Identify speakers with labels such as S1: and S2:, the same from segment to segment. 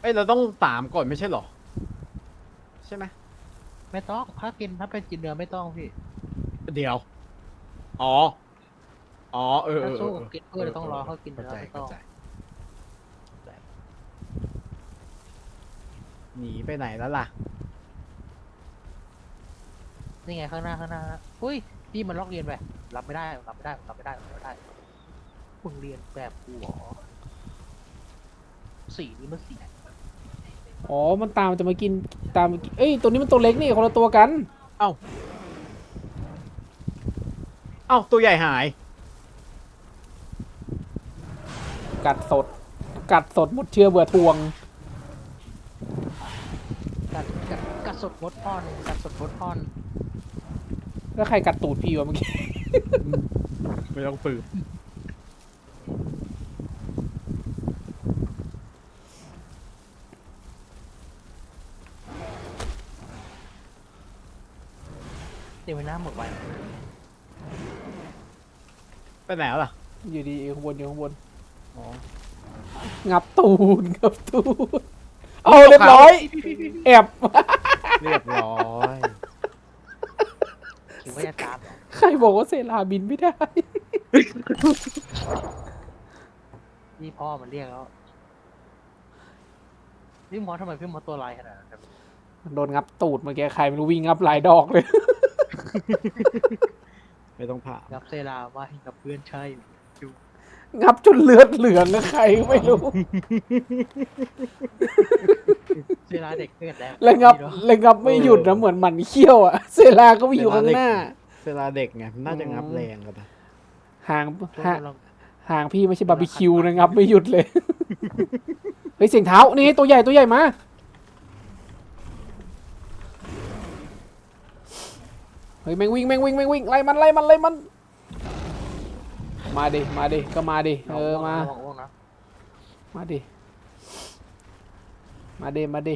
S1: เอ้ยเราต้องสามก่อนไม่ใช่เหรอ ใช่ไหม
S2: ไม่ต้องถ้ากินถ้าเป็นกินเนื้อไม่ต้องพี่
S1: เดี๋ยว อ๋อ อ๋อเออเอ
S2: ถ้า
S1: อเอ
S2: สู้
S1: อ
S2: กับกินเพื่อต้องรอเขากิน
S1: เข้า
S2: เนื้อ
S1: ใจ
S2: ไม่ต้
S1: เข้า
S2: อง
S1: ใจเข้าใจ หนีไปไหนแล้วล่ะ
S2: นี่ไงข้างหน้าข้างหน้าอุ้ยพี่มันลอกเรียนไปรับไม่ได้รับไม่ได้รับไม่ได้รับไม่ได้มึงเรียนแบบกูเหรอสีนี่มันสีไหน
S3: อ๋อ มันตามจะมากินตามมากินเอ้ย ตัวนี้มันตัวเล็กนี่คนละตัวกัน
S1: เอ้า เอ้า ตัวใหญ่หาย
S3: กัดสด กัดสดหมดเชื้อเบื่อทวง
S2: กัดกัดกัดสดมดพ่อนกัดสดมดพ่อน
S3: แล้วใครกัดตูดพี่วะเมื่อกี้
S1: ไม่ต้องฝืน
S2: เดี๋ยวหน้าหมดไว
S1: ไปไหนแล้วล่ะ
S3: อยู่ดีอยู่ข้างบนอยู่ข้างบน
S1: อ๋อ
S3: งับตูนงับตูนเอาเรียบร้อย แอบ
S1: เรียบร้อย
S2: คิดว่าจะตามเหรอ
S3: ใครบอกว่าเซราบินไม่ได้
S2: นี่พ่อมันเรียกแล้วพี่มอสทำไมพี่มอสตัวลายขนาดนั้นครับ
S3: โดนงับตูดเมื่อกี้ใครไม่รู้วิ่งงับหลายดอกเลย
S1: ไม่ต้องผ่า
S2: งับเซราว่าให้กับเพื่อนใช่
S3: งับจนเลือดเหลืองนะใครก็ไม่รู้
S2: เซราเด็กเกิดแล้ว
S3: แล้วงับ
S2: พี่เนอะ
S3: แล้วงับไม่หยุดนะเหมือนหมันเขี้ยวอะ เซราก็ไปอยู่ข้างหน้า
S1: เวลาเด็กไงน่าจะงับแรงกันนะ
S3: ห่าง
S2: ช่วง
S3: ห่าง
S2: เรา
S3: ห่างพี่ไม่ใช่บาร์บีคิวนะงับไม่หยุดเลย เฮ้ยเสียงเท้านี่ตัวใหญ่ตัวใหญ่มา ฮ้ยแม่งวิ่งแม่งวิ่งแม่งวิ่งไล่มันไล่มันไล่มัน มาดิมาดิก็มาดิเออมา
S2: ระวังอ้วกนะ
S3: มาดิ มาดิ มาดิ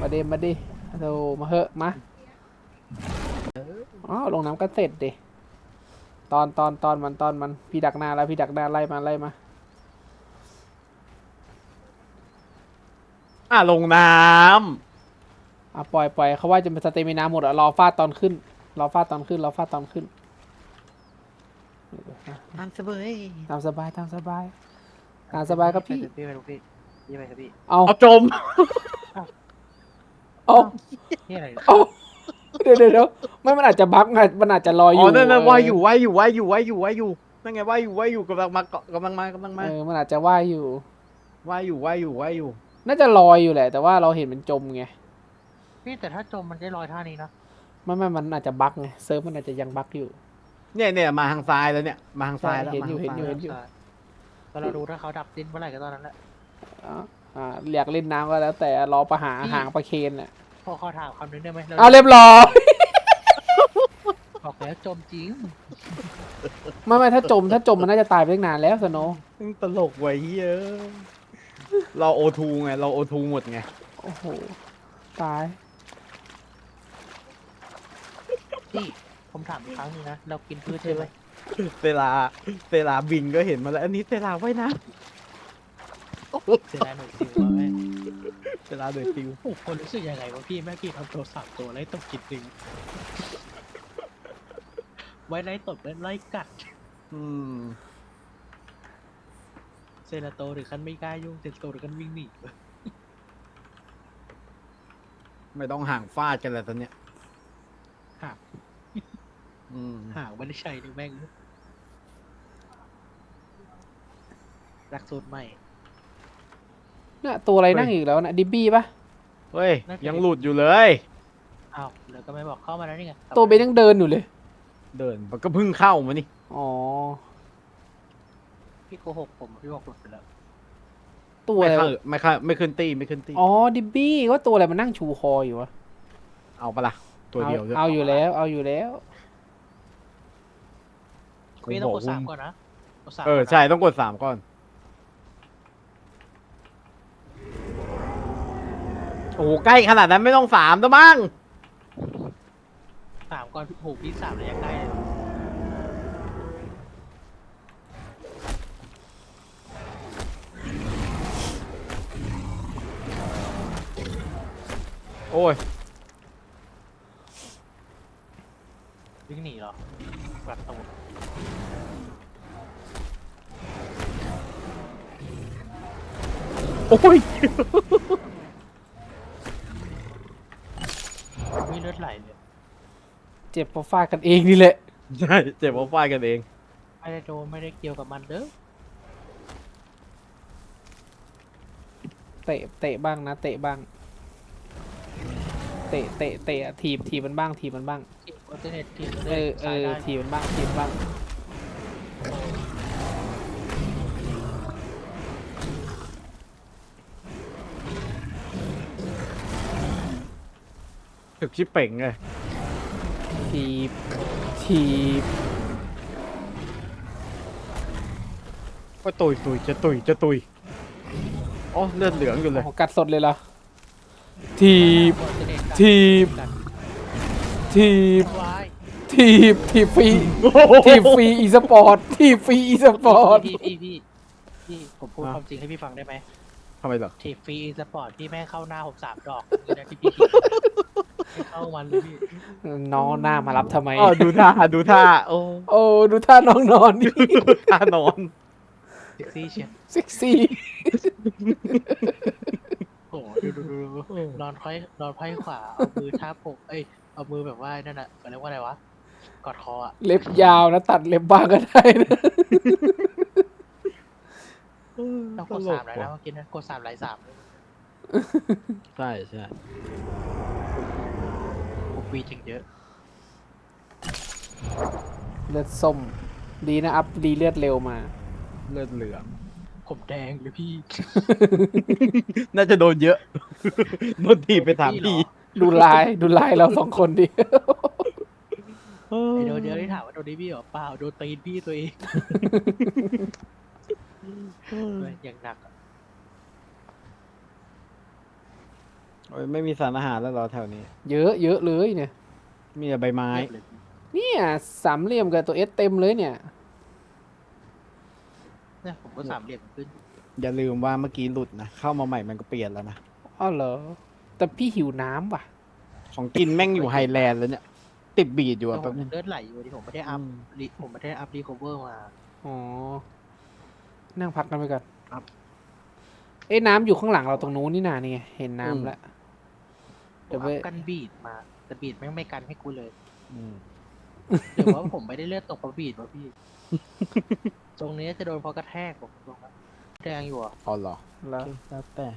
S3: มาดิ มาดิโธ่มาเหอะ มาอ๋อลงน้ำก็เสร็จดิ ตอนตอนตอนมันตอนมัน พี่ดักหน้าแล้ว พี่ดักหน้าไล่มาไล่มา
S1: อะลงน้
S3: อะปล่อยปล่อยเขาว่าจะเป็นสเตมินาหมดอะรอฟาดตอนขึ้น รอฟาดตอนขึ้น รอฟาดตอนขึ้นำ
S1: น้ำเสบย
S3: ตามสบายตามสบายตามสบายครับพี่
S2: พี่ไปดูพี่พี่ไปครับพี่
S3: เอา
S1: เอาจม
S3: เอา
S2: นี่อะไรเนี่ย
S3: เอาเดี๋ยวเดี๋ยวเดี๋ยวไม่มันอาจจะบั๊กไงมันอาจจะลอยอ
S1: อ๋
S3: ยู่
S1: อนั่นน่ะ
S3: เว่า
S1: ยอยู่ว่ายอยู่ว่ายอยู่ว่ายอยู่ว่ายอยู่นั่นไงว่ายอยู่ว่ายอยู่กำลังมาเกาะกำลังมากำลังมา
S3: เออมันอาจจะว่ายอยู่
S1: ว่ายอยู่ว่ายอยู่ว่ายอยู่
S3: น่าจะลอยอยู่แหละ แต่ว่าเราเห็นมันจมไง
S2: พี่แต่ถ้าจมมันจะลอยท่านี้นะ
S3: ไม่ไม่มันอาจจะบั๊กไงเซิร์ฟมันอาจจะยังบั๊กอยู่
S1: เนี่ยเนี่ยมาทางซ้ายแล้วเนี่ย มาทางซ้ายแล้ว
S3: เห็น
S1: มา
S3: อยู่
S1: ทาง
S3: เห็นอยู่
S1: ซ้าย
S3: เห็นอยู่
S2: แต่เราดูถ้าเขาดับดิ้นเมื่อไหร่ก็ตอนนั้นแหละ
S3: อ่าอ่าอยากเล่นน้ำก็แล้ว แต่รอประหา
S2: พี่
S3: หางประเคนน่ะ
S2: พอเขาถามคำนึงได้ไหมเรา
S3: เอาเรียบร้อย
S2: บอกแล้วจมจริง
S3: ไม่ไม่ถ้าจมถ้าจมมันน่าจะตายไปตั้งนานแล้วสโนว์
S1: มึงตลกไว้เยอะ เราโอทูไง เราโอทูหมดไง
S3: โอ้โห ตาย
S2: พี่ผมถามอีกครั้งหนึงนะ เรากินพืชใช่ไหม
S1: เวลาเวลาบินก็เห็นมาแล้ว อันนี้เวลาไว้นะ
S2: เสียดายหน่อยสิวะแม่
S1: เวลาเดือดฟิว
S2: โอ้คนรู้สึกยังไงวะพี่แม่พี่ทำตัวสามตัวแล้วต้องกินหนึ่งไว้ไล่ตบไว้ไล่กัด
S1: อืม
S2: เซนาโตถึงขั้นไม่กล้ายุ่งเซนาโตถึงขั้นวิ่งหนี
S1: ไม่ต้องห่างฟาดกันแล้วตอนเนี้ย
S2: ห่าง
S1: อืม
S2: ห่างไม่ได้ใช้นี่แม่งรักสูตรใหม่
S3: น่ะตัวอะไรนั่งอีกแล้วนะดิบบี้ปะ
S1: เฮ้ย
S2: น่าจะ
S1: ยังหลุดอยู่เลย
S2: อ้าวแล้วก็ไม่บอกเข้ามาแล้วนี่ไง
S3: ตัวเบนยังเดินอยู่เลย
S1: เดินมันก็เพิ่งเข้ามานี่
S3: อ๋อ
S2: พี่โกหกผมพี่บอกหลุดไปแล้ว
S3: ตัว
S1: ไม่
S3: อะไร
S1: เข้าวะไม่เข้าไม่ขึ้นตีไม่ขึ้นตี
S3: อ๋อดิบบี้ว่าตัวอะไรมันนั่งชูคออยู่วะ
S1: เอาปะล่ะตัวเดียวด้วย
S3: เอาอยู่แล้ว เอาอยู่แล้ว
S1: ผม
S2: พี่ต้อง
S1: บ
S2: ก
S1: อก
S2: ดสาม
S1: ว่า
S2: ก่อนนะกดสาม
S1: เออ
S2: ก่นนะ
S1: ใช่ต้องกดสามก่อน โอ้โหใกล้ขนาดนั้นไม่ต้องสามแล้วมั้ง
S2: สามก่อนโอ้โหพี่สามระยะไกลเลย
S1: โอ้ย
S2: วิ่งหนีเหรอกลับตูด
S1: โอ้ย
S2: มีเลือดไหลเลย
S3: เจ็บเพราะฟาดกันเองนี่แหละ
S1: ใช่เจ็บเพราะฟาดกันเอง
S2: ไม่ได้โดนไม่ได้เกี่ยวกับมันเด้อ
S3: เตะเตะบ้างนะ เตะบ้าง เตะเตะเตะทีบทีบมันบ้างทีบมันบ้าง
S2: ทีมอัลเทอร์เนททีม
S3: เออเอ
S2: ซ้าย
S3: อ
S2: ได้
S3: ทีบมันบ้างทีบมันบ้าง
S1: ถึกชิปเป่งไง
S3: ทีบทีบ
S1: ก็ตุยตุยจะตุยจะตุยอ๋อเลือดเหลืองอยู่เลย
S3: โอ้กัดสดเลยเหรอทีบ
S2: อัลเทอร์เน ทกัน
S3: ทีบ
S2: กัน
S3: ทีบ
S2: วาย
S3: ทีบทีบฟรีทีบฟรีอีสปอร์ตทีบฟรีอีสปอร์ต
S2: พี่พี่พี่พี่ผมพูด
S1: อะ
S2: ความจริงให้พี่ฟังได้ไหม
S1: ทำไมเหรอ
S2: ทีฟรีสปอร์ตพี่แม่งเข้าหน้าผมสามดอกเลยนะพี่พี่ไม่เข้ามันเลยพี่
S3: น้องหน้ามารับทำไม
S1: อ๋อดูท่าดูท่าโอ้
S3: โอ้ดูท่าน้องนอนนี่
S1: ท่านอน
S2: เซ็กซี่เชียว
S3: เซ็กซี่
S2: โอ้โหดูดูดูดูนอนค่อยนอนไพ่ขวา เอามือทับอกเอ้ย เอามือแบบว่านั่นน่ะเขาเรียกว่าอะไรวะ กอดคออะ
S3: เล็บยาวนะ ตัดเล็บบ้างก็ได้นะ
S2: ต้องกดสามเลยนะเมื่อกี้นะกดสามไหลสามเลย
S1: ใช่ใช่
S2: ผมวีจริงเยอะ
S3: เลือดส้ม ดีนะ อัพดีเลือดเร็วมา
S1: เลือดเหลือง
S2: ผมแดงเลยพี่
S1: น่าจะโดนเยอะโดนทีบไปถามที
S3: ดูลายดูลายเราสองคนดิ
S2: ไอโดนเดียวที่ถามว่าโดนนี้พี่เหรอเปล่าโดนตีนพี่ตัวเองอย่างหนักอะ
S1: โอ้ยไม่มีสารอาหารแล้วเหรอแถวนี้
S3: เยอะเยอะเลยเนี่ย
S1: มีแต่ใบไม้
S2: เรียบเลยพี่
S3: เนี่ยสามเหลี่ยมกับตัวเอสเต็มเลยเนี่ย
S2: เนี่ยผมก็สามเหลี่ยมขึ้น
S1: อย่าลืมว่าเมื่อกี้หลุดนะ เข้ามาใหม่มันก็เปลี่ยนแล้วนะ
S3: อ้าวเหรอ แต่พี่หิวน้ำว่ะ
S1: ของกินแม่งอยู่ไฮแลนด์แล้วเนี่ย ติดบีดอยู่
S2: แต่
S1: อะ
S2: ผ
S1: แป๊บ
S2: ม
S1: นึง
S2: เลือดไหลอยู่ที่ผมไม่ได้อัพรีผมไม่ได้อัพรีคอเวอร์มา
S3: อ๋อ นั่งพักกันไปก่อน
S2: ครับ
S3: เอ้ยน้ำอยู่ข้างหลังเราตรงนู้นนี่นานี่ไงเห็นน้ำแล้ว
S2: ผ
S3: เดี๋ยว
S2: ม
S3: ไป
S2: อัพกันบีดมาแต่บีดแม่งไม่กันให้กูเลย
S1: อืม
S2: หรือว่าผมไม่ได้เลือดตกเพราะบีดวะพี่ ตรงนี้จะโดนเพราะกระแทกผมตรงนั้นแดงอยู่อะ
S1: อ๋อเหรอ
S3: แล้ว
S1: โอเคแล้วแต่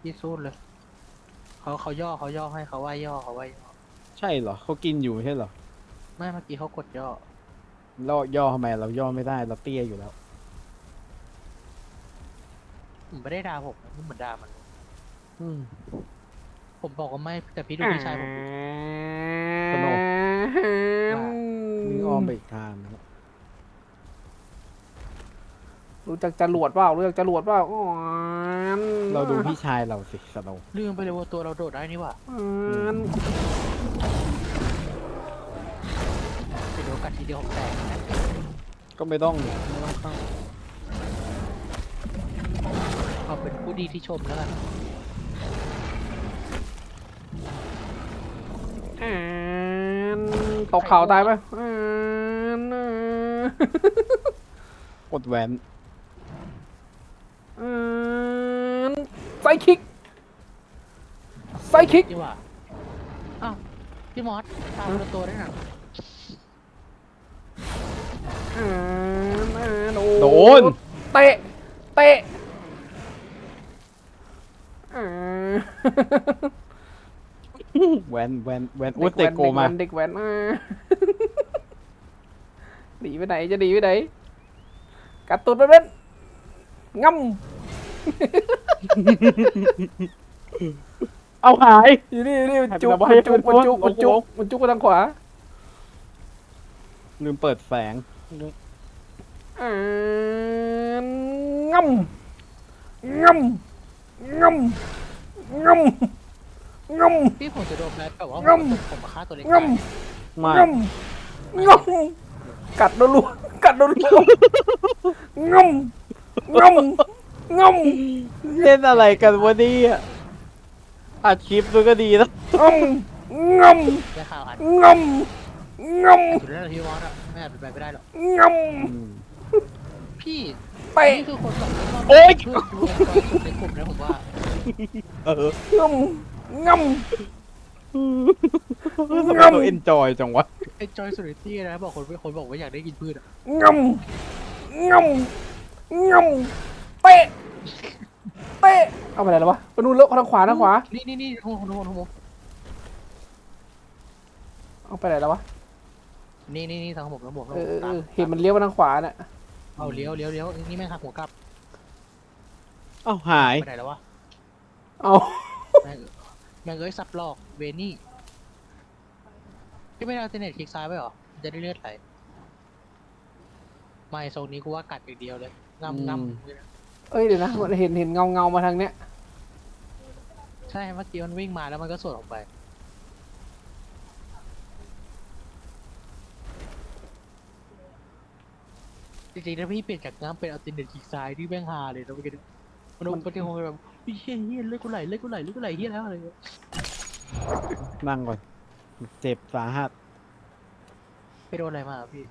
S2: พี่สู้เลย เขาเขาย่อเขาย่อให้เขาว่าย่อเขาว่าย่อ
S1: ใช่เหรอเขากินอยู่ไม่ใช่เหรอ
S2: ไม่เมื่อกี้เขากดย่อ
S1: เราย่อทำไมเราย่อไม่ได้เราเตี้ยอยู่แล้ว
S2: ผมไม่ได้ด่าผมนะผมเหมือนด่ามัน
S1: อืม
S2: ผมบอกว่าไม่แต่พี่ดูพี่ชายผม
S1: สนุก
S3: อื
S1: วิ่งอ้อมไปอีกทางนะ
S3: รู้จักจรวดเปล่ารู้จักจรวดเปล่าอ๋อ
S1: เราดูพี่ชายเราสิสโนว์
S2: ลืมไปเลยว่าตัวเราโดดได้นี่หว่า
S3: อืม
S2: ไปโดนกัดทีเดียวผมแตก
S1: ก็ไม่ต้องไม่ต้องเข้า
S2: เอาเป็นผู้ดีที่ชมแล้วกัน
S3: อ่าน ตกเขาตายไปอ่าน
S1: กดแหวน
S3: อ่านไซคิกไซคิก
S2: ดีกว่าอ้าวพี่มอสตามโดนตัวได้หนัง
S3: อ่านอ่าน
S1: โดน
S3: เตะ เตะอ่า
S1: แหวนแหวนแหวนอุ
S3: เด็
S1: ต
S3: ก
S1: เต
S3: แว้น
S1: โกมา
S3: เด็กแว้นเด็กแว้นอ่าหนีไปไหนจะหนีไปไหนกัดตุดไปเล่นง่ำ
S1: เอาหาย
S3: อยู่นี่อยู่นี่มัน
S1: หายไป
S3: จุก
S1: แล้ว
S3: มันจุก
S1: วะ
S3: มันจุกมันจุก
S1: โอ้โห
S3: มันจุกไปทางขวา
S1: ลืมเปิดแสง
S3: อ่าง่ำง่ำง่ำง่ำ งม
S2: พี่ผมจะโดนแบทแบบว่า
S3: งั้ม
S2: ผมมาฆ่าตัวเล็ก
S3: งม
S1: ไม่
S3: งมงมกัดโดนลูกัดโดนลูงมงมงม
S1: เล่นอะไรกันวะเนี่ยอัดคลิปด้วยก็ดีนะ
S3: งมงม
S2: ได้ข่าวอัน
S3: งมงม
S2: อยู่แล้วที่วอสอะไม่อาจเป็นไปไม่ได้หรอก
S3: งม
S2: พี่
S3: เตะ
S2: นี่คือคนแบบ
S1: โอ๊ย
S2: เพื่อนรวมตัวสุดในกลุ่มนะผมว่า
S1: เออง
S3: ม งม
S1: ทำไมเราเอนจอยจังวะ
S2: ไอ้จอยสุริตี้นะบอกคนเป็นคนบอกว่าอยากได้กินพืชอะ
S3: งมงมงมเตะเตะเอาไปไหนแล้ววะไปนู่นแล้วทางขวาทางขวา
S2: นี่นี่นี่ทุกคนทุกคนทุกคน
S3: เอาไปไหนแล้ววะ
S2: นี่นี่นี่ทางผมทางผมทาง
S3: เอ
S2: ผม
S3: อเออ
S2: ตาม
S3: เออเห็นมันเลี้ยวมาทางขวาน่ะ
S2: เอาเลี้ยวเลี้ยวเลี้ยวนี่แม่งหักหัวกลับ
S1: เอ้าหาย
S2: ไปไหนแล้ววะ
S3: เอา
S2: แม่ง แม่งเอ้ยสับหลอกเวนี่พี่ไม่ได้เอาเทเน็ตคลิกซ้ายไปหรอมันจะได้เลือดไหลไม่โซนนี้กูว่ากัดอย่างเดียวเลยงำงำเลยนะ
S3: เอ้ยเดี๋ยวนะมันเห็นเห็นเงาเงามาทางเนี้ย
S2: ใช่เมื่อกี้มันวิ่งมาแล้วมันก็สวนออกไป จริงๆถ้าพี่เปลี่ยนจากน้ำเป็นเอาตินเน็ตคลิกซ้ายที่แม่งฮาเลยนะเมื่อกี้เนี่ยมันมันก็ที่คงแบบ เฮียเฮียเลือดกูไหลเลือดกูไหลเลือดกูไหลเฮียแล้วอะไรเงี้ย
S1: นั่งก่อน เจ็บสาหัส
S2: ไปโดนอะไรมาอะพี่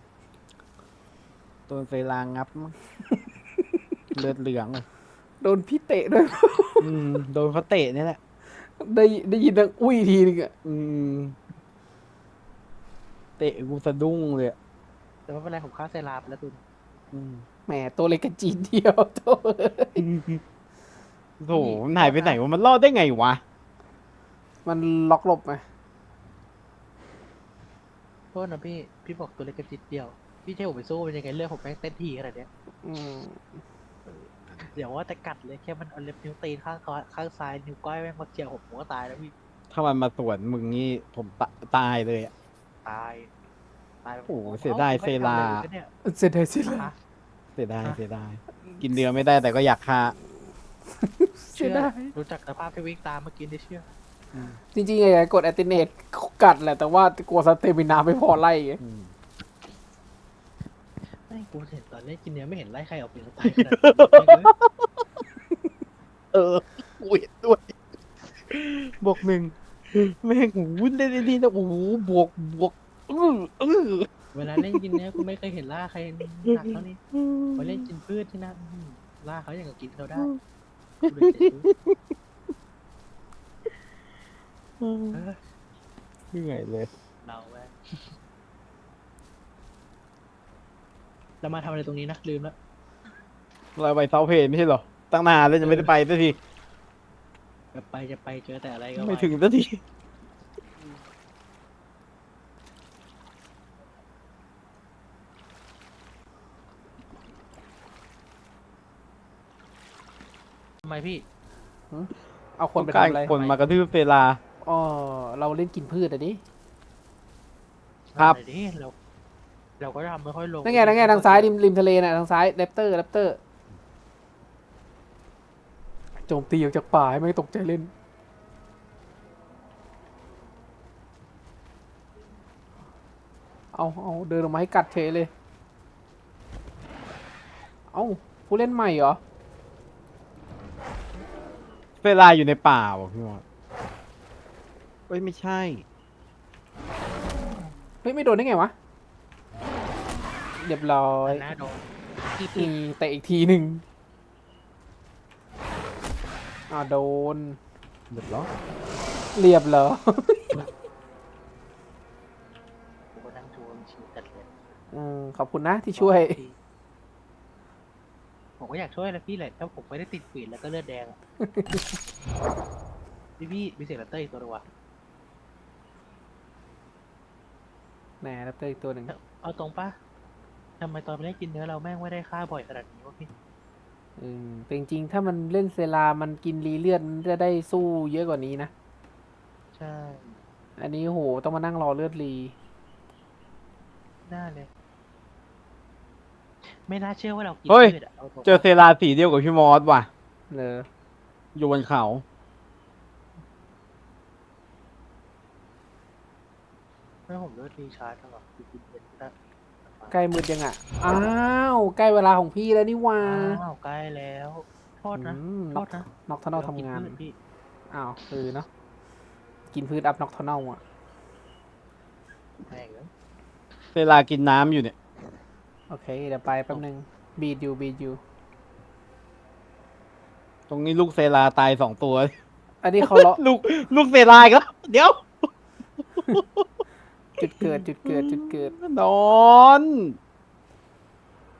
S1: โดนเซรางงับมั้ง เลือดเหลืองเลย
S3: โดนพี่เตะด้วย
S1: อืมโดนเขาเตะนี่แหละ
S3: ได้ได้ยินดังอุ้ยทีนึงอะ
S1: อืม เตะกูสะดุ้งเลยอะ
S2: แต่ว่าเป็นไรผมฆ่าเซราไปแล้วตุน
S1: อืม
S3: แหมตัวเล็กกระจีนเดียวโตัว
S1: โถมันหายไปไหนวะมันรอดได้ไงวะ
S3: มันล็อกหลบไหม
S2: โทษนะพี่ พี่บอกตัวเล็กกระจิตเดียว พี่เทผมไปสู้เป็นยังไงเลือดผมแม่งเต้นทีขนาดเนี้ย
S3: อืม
S2: เดี๋ยวว่าแต่กัดเลยแค่มันเอาเล็บนิ้วตีนข้างขวาข้างซ้ายนิ้วก้อยแม่งมาเจียวผมผมก็ตายแล้วพี่
S1: ถ้ามันมาสวนมึงนี่ผมตะตายเลยอะ
S2: ตาย ตาย
S1: โอ้โหเสียดายเซรา
S2: อ้ไม่ทำอะไรเลยเนี่ย
S3: เสียดายเสียดาย
S2: ฮะ
S1: เสียดาย
S2: ฮะ
S1: เสียดายกินเดือไม่ได้แต่ก็อยากฆ่า
S3: เสี
S2: เชื่
S3: ย
S2: อ
S3: ดาย
S2: รู้จักสภาพที่วิ่งตามเมื่อกี้ได้เชื่อ
S3: จริงๆไงกดแอตติเนตกัดแหละแต่ว่ากลัวสเตมินาไม่พอไล่ไง
S1: อืม
S2: ไม่กูเห็นตอนเล่นกินเนื้อไม่เห็นไล่ใครออกไปแล้วตายขนาดนั้น
S1: เออกูเห็นด้วยบวกหนึ่งแม่งหูเล่นดีนะโอ้โหบวกบวกอื้ออื้อ
S2: เวลาเล่นกินเนื้อกูไม่เคยเห็นล่าใครหนักเท่านี้มาเล่นกินพืชที่นั่นอื้อล่าเขาอย่างกับกินเขาได้กู เลยเจ็บมือเออ
S1: เหนื่อยเลย
S2: เราแวะเรามาทำอะไรตรงนี้นะลืมแล้ว
S1: เราไปเซาเพนไม่ใช่เหรอ ตั้งนานแล้วยังไม่ได้ไปสักที
S2: จะไปจะไปเจอแต่อะไรก็
S1: ไม่ถึงสักที
S2: ทำไม พี่
S3: เอาค
S1: คนน
S3: ไป
S1: กลาร
S3: ทำอะไร
S1: คนมากระทืบเซลา
S3: อ๋อเราเล่นกินพืชอะดิ
S1: ครับ
S2: ทำหน่อยดิเราเราก็ทำไม่ค่อยลง
S3: นั่นไงนั่นไงทางซ้ายริมริมทะเลน่ะทางซ้ายแรปเตอร์แรปเตอร์โจมตีออกจากป่าให้ไม่ตกใจเล่น เอาเอาเดินออกมาให้กัดเฉยเลย เอาผู้เล่นใหม่เหรอ
S1: เซลาอยู่ในป่าว่ะพี่มอสเอ้ยไม่ใช่
S3: เฮ้ยไม่โดนได้ไงวะ เรียบร้อย
S2: นะโดนพี่
S3: อื
S2: พี่
S3: มแต่อีกทีหนึ่งอ่าโดน
S1: เดือดร้อน
S3: เรียบเหรอ
S2: ผมก็นั่งดูมันชิวจัดเลย
S3: อืมขอบคุณนะที่ช่วย
S2: ผมก็อยากช่วยนะพี่แหละถ้าผมไม่ได้ติดฝีดแล้วก็เลือดแดงอะพี่พี่มีเสียงแรปเตอร์อีกตัวหนึงวะ
S3: แหน่แรปเตอร์อีกตัวหนึ่ง
S2: เอาตรงปะทำไมตอนไปเล่นกินเนื้อเราแม่งไม่ได้ฆ่าบ่อยขนาดนี้วะพี่
S3: อืมแต่จริงๆ ถ้ามันเล่นเซรามันกินรีเลือดมันจะได้สู้เยอะกว่านี้นะ
S2: ใช่
S3: อันนี้โหต้องมานั่งรอเลือดรี
S2: น่าเลย ไม่น่าเชื่อว่าเรากิน
S1: เฮ้ย
S2: พืชอะเอาตรง
S1: เจอเซลาสีเดียวกับพี่มอสว่ะ
S3: เลย
S1: อยู่บนเขา
S2: ให้ผมเลือกรีชาร์จก่อนคือกินเป็นได้
S3: ใกล้มืดยังอะ อ้าวใกล้เวลาของพี่แล้วนี่หว่า
S2: อ้าวใกล้แล้วโทษนะ
S3: อืม
S2: โทษนะ
S3: น็อกทนอลทำงาน
S2: เดี๋ยวกิพืชพี่
S3: อ้าวเออเนาะกินพืชอัพน็อกทนอลอะ
S2: แม่งเลย
S1: เวลากินน้ำอยู่เนี่ย
S3: โอเค เดี๋ยวไปแป๊บนึง บีดยูบีดยู
S1: ตรงนี้ลูกเซลาตายสองตัว
S3: อันนี้เขาเลาะ
S1: ลูกลูกเซลาอีกแล้วเดี๋ยว
S3: จุดเกิดจุดเกิดจุดเกิด
S1: นอน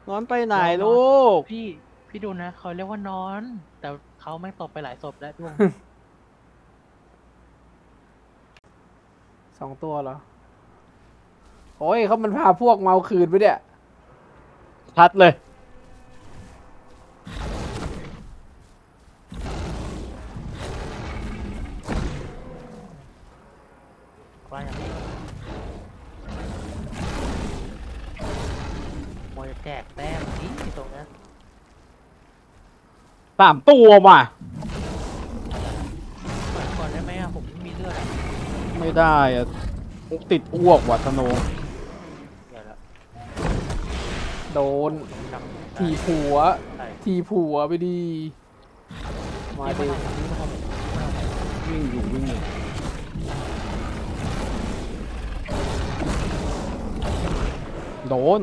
S1: นอนไปไหนลูก
S2: พี่พี่ดูนะเขาเรียกว่านอน แต่เขาไม่งตบไปหลายศพแล้วด้วง
S3: สองตัวเหรอ โอ้ยเขามันพาพวกเมาคืนไปเนี่ย
S1: ชัดเลย
S2: ว่าอย่างนี้มวยแจกแต้มนี่ตรงนั้น
S1: สามตัวว่ะ
S2: เปิดก่อนได้ไหมอะผมไม่มีเลือดอะ
S1: ไม่ได้อะติดอ้วกว่ะสโนว์
S2: เดี๋ยวละ
S3: โดน
S2: จำ
S3: ทีผัว
S2: ใช่
S3: ทีผัวไปดี มา
S2: ที่
S3: ดิ
S2: มาทำที่มาทำมาทำ
S1: วิ่งอยู่วิ่งอยู่โดน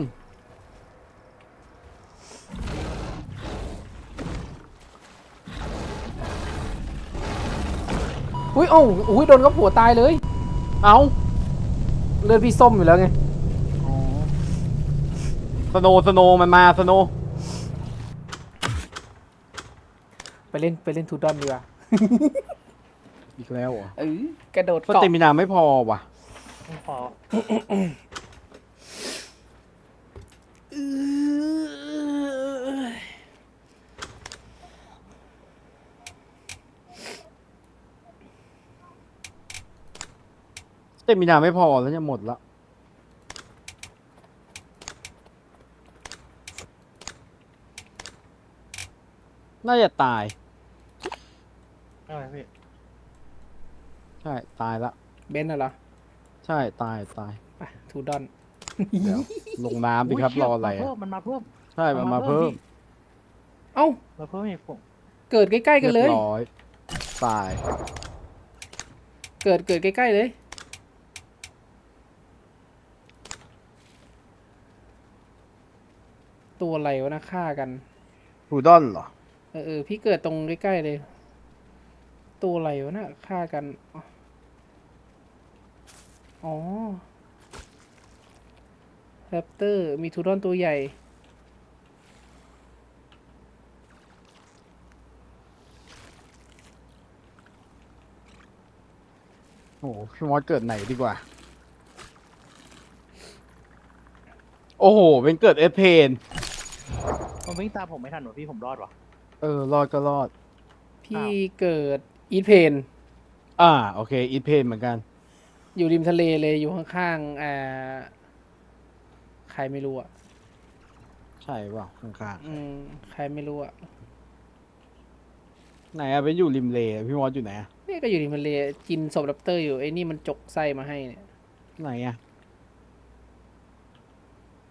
S3: อุ้ยโอ้าอุ้ยโดนกับผัวตายเลย
S1: เอ้า
S3: เลือดพี่ส้มอยู่แล้วไง
S1: สโนว์สโนว์มันมาสโนว์
S3: ไปเล่นไปเล่นทูดอนดีกว่า
S1: อีกแล้วเหรอ
S3: เออกระโดด
S1: ส
S3: เกาะ
S1: เตมินาไม่พอว่ะ
S2: ไม่พอ
S1: สเตมินาไม่พอแล้วจะหมดละ น่าจะตาย
S2: อะไรพี่
S1: ใช่ ตายละ
S3: เบนซ์น่ะเหรอ
S1: ใช่ ตาย ตาย
S3: ไปทูดอน
S1: เดี๋ยว ลงน้ำดิครับ
S2: ยเชี่
S1: ร
S2: ย
S1: ออะไร
S2: มา
S1: อะ
S2: เพิ่มมันมาเพิ่ม
S1: ใช่ มันมาเพิ่ม
S3: เอ้า
S2: มาเพิ่มอีกผม
S3: เกิดใกล้ ๆ กันเลย
S1: รีบร้อย ตาย
S3: เกิดเกิดใกล้ ๆ เลย ตัวอะไรวะนะฆ่ากัน
S1: ทูดอนเหรอ
S3: เออเออพี่เกิดตรงใกล้ๆเลย ตัวอะไรวะนะฆ่ากัน อ๋อแรปเตอร์ มีทูดอนตัวใหญ่
S1: โอ้โหพี่มอสเกิดไหนดีกว่า โอ้โห เป็นเกิดเอสเพน
S2: มันวิ่งตามผมไม่ทันหนูพี่ผมรอดวะ
S1: เออ รอดก็รอด
S3: พี่เกิดอีทเพน
S1: อ่า โอเค อีทเพนเหมือนกัน
S3: อยู่ริมทะเลเลยอยู่ข้างๆอ่าใครไม่รู้อะ
S1: ใช่เปล่าข้าง
S3: อืมใครไม่รู้อะ
S1: ๆไหนอะเป็นอยู่ริมเลพี่มอสอยู่ไหนอะ
S3: นี่ก็อยู่ริมทะเลกินศพแรปเตอร์อยู่ไอ้นี่มันจกไส้มาให้เนี่ย
S1: ไหนอะ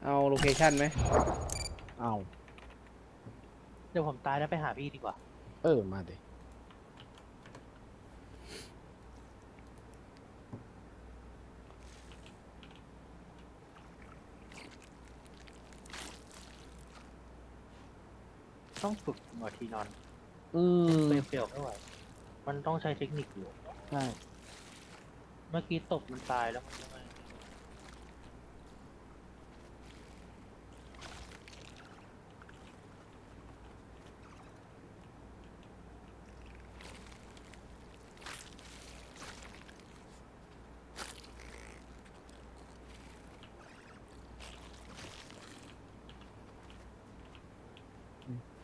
S3: เอาโลเคชั่นไหม
S1: เอา
S2: เดี๋ยวผมตายแล้วไปหาพี่ดีกว่า
S1: เออ มาดิ
S2: ต้องฝึกหน่อยทีนอน
S1: อืม
S2: เปลี่ยวๆไม่ไหวมันต้องใช้เทคนิคอยู่
S1: ใช่
S2: เมื่อกี้ตกมันตายแล้วมัน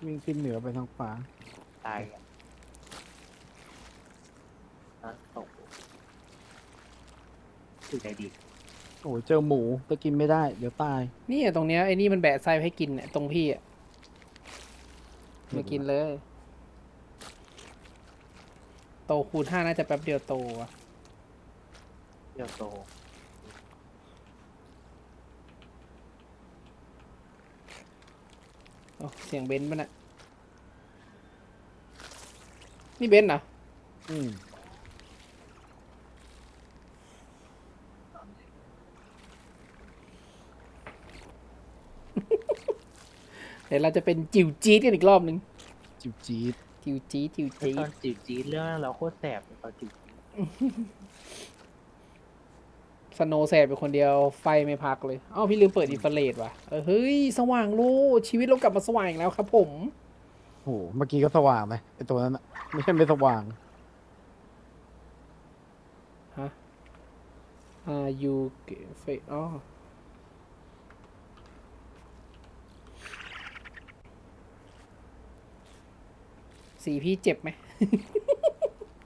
S1: วิ่งขึ้นเหนือไปทางฟ้า
S2: ตายอะนะตกสุดใจดี
S1: โอ้ยเจอหมูจะกินไม่ได้ เดี๋ยวตาย
S3: นี่อะตรงเนี้ยไอ้นี่มันแบะไส้ให้กินเนี่ยตรงพี่อะมากินเลย โตคูณห้าน่าจะแป๊บเดียวโตอะ
S2: เดี๋ยวโต
S3: โอ้เสียงเบนซ์ป่ะน่ะนี่เบนซ์เหรอ
S1: อืม
S3: เดี๋ยวเราจะเป็นจิ๋วจี๊ดกันอีกรอบหนึ่ง
S1: จิบจี๊ด
S3: จิ๋วจี๊ดจิ๋ว
S2: ไอ้
S3: จี๊
S2: ตอ
S3: ด
S2: นจีบจีดเรื่องนั้นเราโคตรแสบเลยตอนจีบจี๊ด
S3: สโนว์แสบไปคนเดียวไฟไม่พักเลยอ้าวพี่ลืมเปิดอินฟราเรดว่ะเออเฮ้ย สว่างโลชีวิตเรากลับมาสว่างอีกแล้วครับผม
S1: โหเมื่อกี้ก็สว่างไหมไอตัวนั้นอะไม่ใช่ไม่สว่าง
S3: ฮะอ่ายูเฟอ๋อสีพี่เจ็บไหม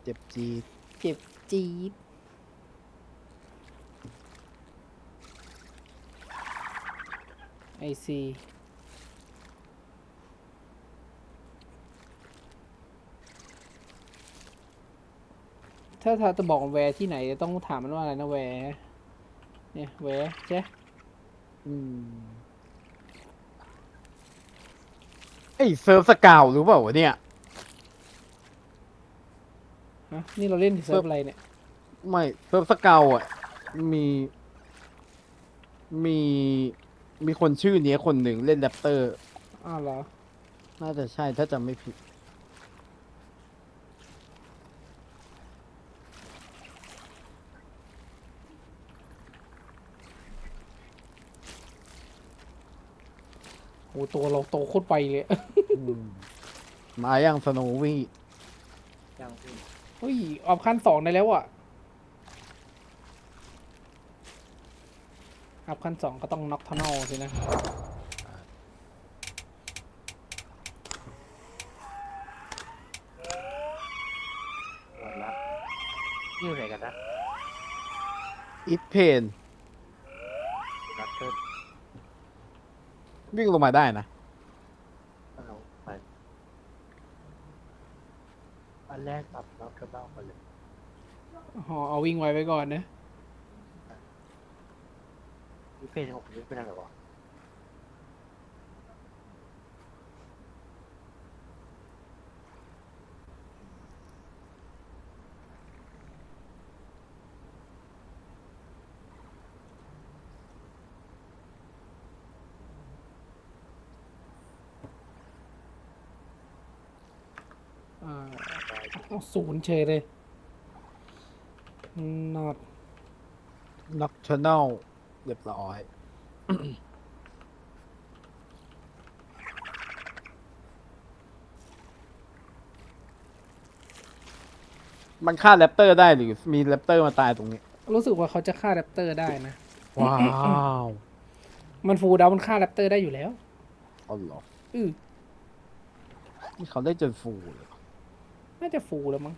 S1: เจ็บจี๊ด
S3: เจ็บจี๊ด ไอซีถ้าถ้าจะบอกแวร์ที่ไหนต้องถามมันว่าอะไรนะแวร์เนี่ยแวร์ใช่
S1: อืมไอเซิร์ฟสกาวหรือเปล่าวะเนี่ย
S3: ฮะนี่เราเล่นเซิร์ฟอะไรเนี่ย
S1: ไม่เซิร์ฟสกาวอะ มี มี มีคนชื่อเนี้ยคนหนึ่งเล่นแรปเตอร์
S3: อ้าวเหรอ
S1: น่าจะใช่ถ้าจำไม่ผิด
S3: โหตัวเราโตโคตรไปเลย
S1: อืมมายังสโนวี่
S2: ยังพี่
S3: เฮ้ย ออกขั้นสองได้แล้วอะ อัพขั้นสองก็ต้องน็อกทันอลสินะ
S2: หมดละนี่อยู่ไหนกันนะ
S1: อิทเพน
S2: นัดเทิร์น
S1: วิ่งลงมาได้นะ
S2: เราไปอันแรกปรับน็อตกระเบ้ากันเลย
S3: อ๋อเอาวิ่งไว้ไว้ก่อนนะ
S2: นี่เพจของผมนี่เป็นอะไรวะ
S3: อ่าเอาศูนย์เฉยเลย not
S1: น็อกชแนล เรียบร้อย มันฆ่าแรปเตอร์ได้หรือมีแรปเตอร์มาตายตรงนี้
S3: รู้สึกว่าเขาจะฆ่าแรปเตอร์ได้นะ
S1: ว้าว
S3: มันฟูลดาวน์มันฆ่าแรปเตอร์ได้อยู่แล้ว
S1: เอาเหรอ
S3: อือ
S1: นี่เขาได้จนฟูเลย
S3: น่าจะฟูลแล้วมั้ง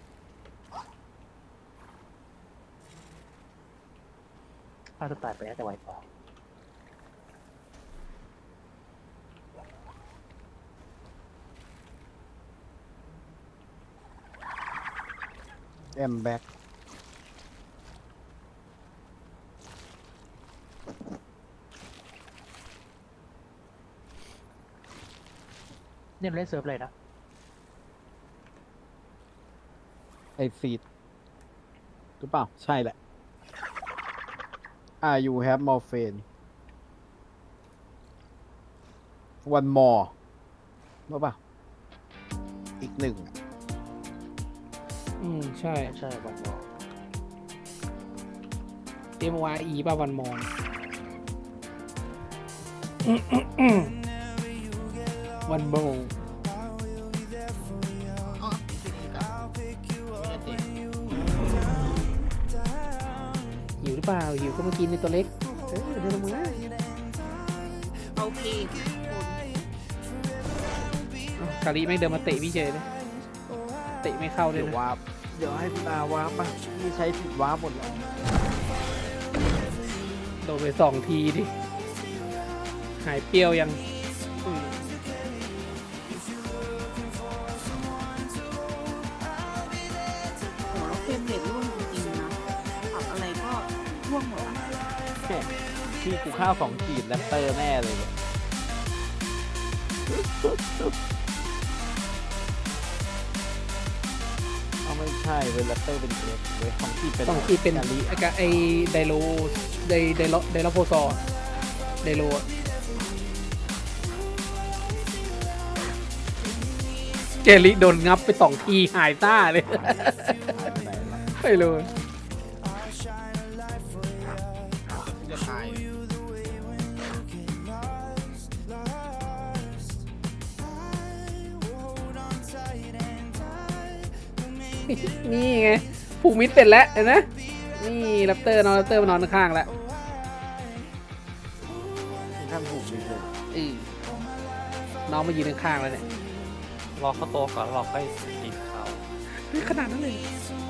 S3: า
S2: จะตายไปน่าจะไวกว่า
S1: แอมแบ็ก
S2: เนี่ยมันเล่นเซิร์ฟอะไรนะ
S1: ไอซีดหรือเปล่า ใช่แหละ Are you have more friend one more รู้ป่ะ อีกหนึ่งอะ
S3: อืม ใช่
S2: ใช่วันมอ
S3: M Y E ป่ะวันมอนวันโบหิ เปล่าหิวก็มากินในตัวเล็กเออเดินลงมา
S4: โอเคคุณ
S3: อ้าวกาลีแม่งเดินมาเตะพี่เฉยเลยเตะไม่เข้าเลย
S1: เดี๋ยว
S3: นะ
S1: วาร์ปเดี๋ยวให้พี่าวาร์ปมาพี่ใช้ผิดวาร์ปหมดแล้ว
S3: โดนไปสองทีดิหายเปรี้ยวยัง
S1: ข้าวสองขีดแรปเตอร์แน่เลยเนี่ยเอาไม่ใช่เวลาเตอร์เป็นเอฟเว้ยของที่เป็น
S3: ต้องที่เป็นอลิไอ้กะไอไดโลไดไดโลไดโลโพซอร์ไดโลอะเจลิโดนงับไปสองทีหายต้าเลย
S1: ไหนวะ
S3: ไม่รู้ นี่ไงผูกมิดเป็นแล้วเห็นไหมนี่แรปเตอร์นอนแรปเตอร์มานอนข้างๆแล้ว
S1: ที่ท่านผูกดีเลย
S3: อือน้องมายืนข้างๆแล้วเนี่ย
S5: รอเขาโตก่อนแล้วเราค่อยตีเขา
S3: เฮ้ยขนาดนั้นเลย
S6: So